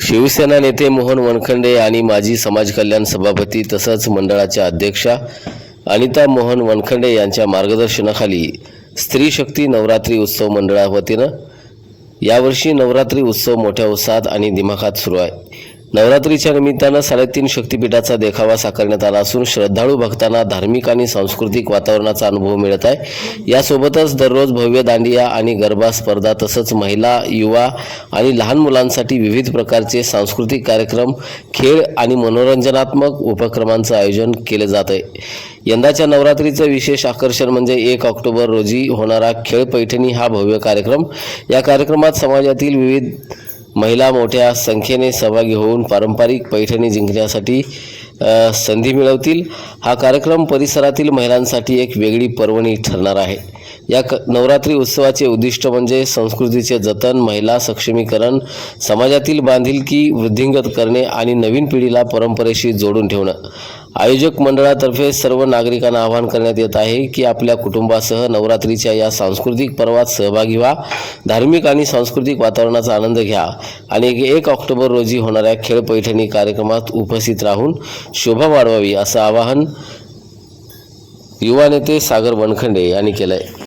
शिवसेना नेते मोहन वनखंडे आणि माजी समाज कल्याण सभापती तसंच मंडळाच्या अध्यक्षा अनिता मोहन वनखंडे यांच्या मार्गदर्शनाखाली स्त्री शक्ती नवरात्री उत्सव मंडळावतीनं यावर्षी नवरात्री उत्सव मोठ्या उत्साहात आणि दिमाखात सुरू आहे. नवरात्रीच्या निमित्तानं साडेतीन शक्तिपीठाचा देखावा साकारण्यात आला असून श्रद्धाळू भक्तांना धार्मिक आणि सांस्कृतिक वातावरणाचा अनुभव मिळत आहे. यासोबतच दररोज भव्य दांडिया आणि गरबा स्पर्धा तसंच महिला युवा आणि लहान मुलांसाठी विविध प्रकारचे सांस्कृतिक कार्यक्रम खेळ आणि मनोरंजनात्मक उपक्रमांचं आयोजन केलं जात आहे. यंदाच्या नवरात्रीचं विशेष आकर्षण म्हणजे एक ऑक्टोबर रोजी होणारा खेळ पैठणी हा भव्य कार्यक्रम. या कार्यक्रमात समाजातील विविध महिला मोठ्या संख्येने सहभागी होऊन पारंपरिक पैठणी जिंकण्यासाठी संधी मिळवतील. हा कार्यक्रम परिसरातील महिलांसाठी एक वेगळी पर्वणी ठरणार आहे. या क नवरात्री उत्सवाचे उद्दिष्ट म्हणजे संस्कृतीचे जतन महिला सक्षमीकरण समाजातील बांधिलकी वृद्धिंगत करणे आणि नवीन पिढीला परंपरेशी जोडून ठेवणं. आयोजक मंडळातर्फे सर्व नागरिकांना आवाहन करण्यात येत आहे की आपल्या कुटुंबासह नवरात्रीच्या या सांस्कृतिक पर्वात सहभागी व्हा धार्मिक आणि सांस्कृतिक वातावरणाचा आनंद घ्या आणि एक ऑक्टोबर रोजी होणाऱ्या खेळ पैठणी कार्यक्रमात उपस्थित राहून शोभा वाढवावी असं आवाहन युवा नेते सागर वनखंडे यांनी केलं आहे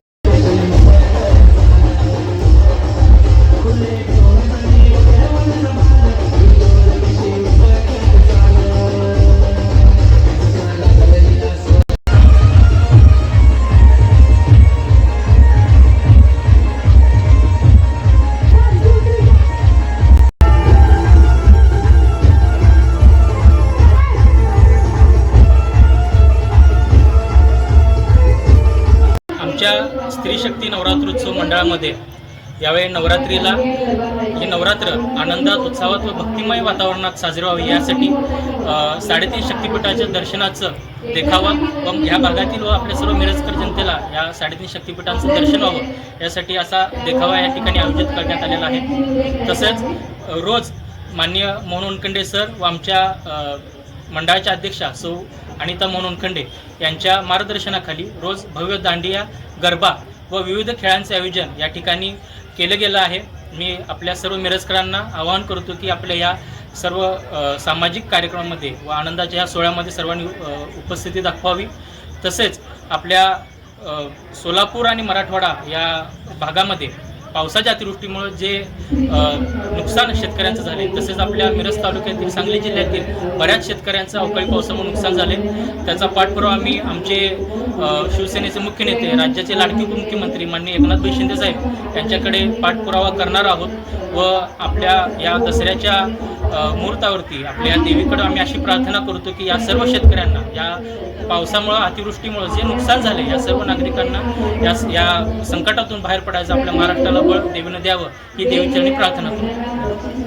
आमच्या स्त्री शक्ती नवरात्रोत्सव मंडळामध्ये यावेळी नवरात्रीला ही नवरात्र आनंदात उत्साहात व भक्तिमय वातावरणात साजरी व्हावी यासाठी साडेतीन शक्तिपीठाच्या दर्शनाचं देखावा व ह्या भागातील व आपल्या सर्व मिरजकर जनतेला या साडेतीन शक्तिपीठांचं दर्शन व्हावं यासाठी असा देखावा या ठिकाणी आयोजित करण्यात आलेला आहे. तसेच रोज माननीय मोहन उनकंडे सर व आमच्या मंडळाच्या अध्यक्षा सौ अनिता मोहन खंडे यांच्या मार्गदर्शनाखाली रोज भव्य दांडिया गरबा व विविध खेळांचे आयोजन या ठिकाणी केलं गेलं आहे. मी आपल्या सर्व मिरजकरांना आवाहन करतो की आपल्या या सर्व सामाजिक कार्यक्रमामध्ये व आनंदाच्या या सोहळ्यामध्ये सर्वांनी उपस्थिती दाखवावी. तसेच आपल्या सोलापूर आणि मराठवाडा या भागामध्ये पावसाच्या अतिवृष्टीमुळे जे नुकसान शेतकऱ्यांचं झाले तसेच आपल्या मिरज तालुक्यातील सांगली जिल्ह्यातील बऱ्याच शेतकऱ्यांचं अवकाळी पावसामुळे नुकसान झाले. त्याचा पाठपुरावा आम्ही आमचे शिवसेनेचे मुख्य नेते राज्याचे लाडके उपमुख्यमंत्री माननीय एकनाथभाई शिंदे साहेब यांच्याकडे पाठपुरावा करणार आहोत व आपल्या या दसऱ्याच्या मुहूर्तावरती आपल्या देवीकडं देवीकडे आम्ही अशी प्रार्थना करतो की या सर्व शेतकऱ्यांना या पावसामुळं अतिवृष्टीमुळं जे नुकसान झाले या सर्व नागरिकांना या या संकटातून बाहेर पडायचं आपल्या महाराष्ट्राला बळ देवीनं द्यावं ही देवीचरणी प्रार्थना करू.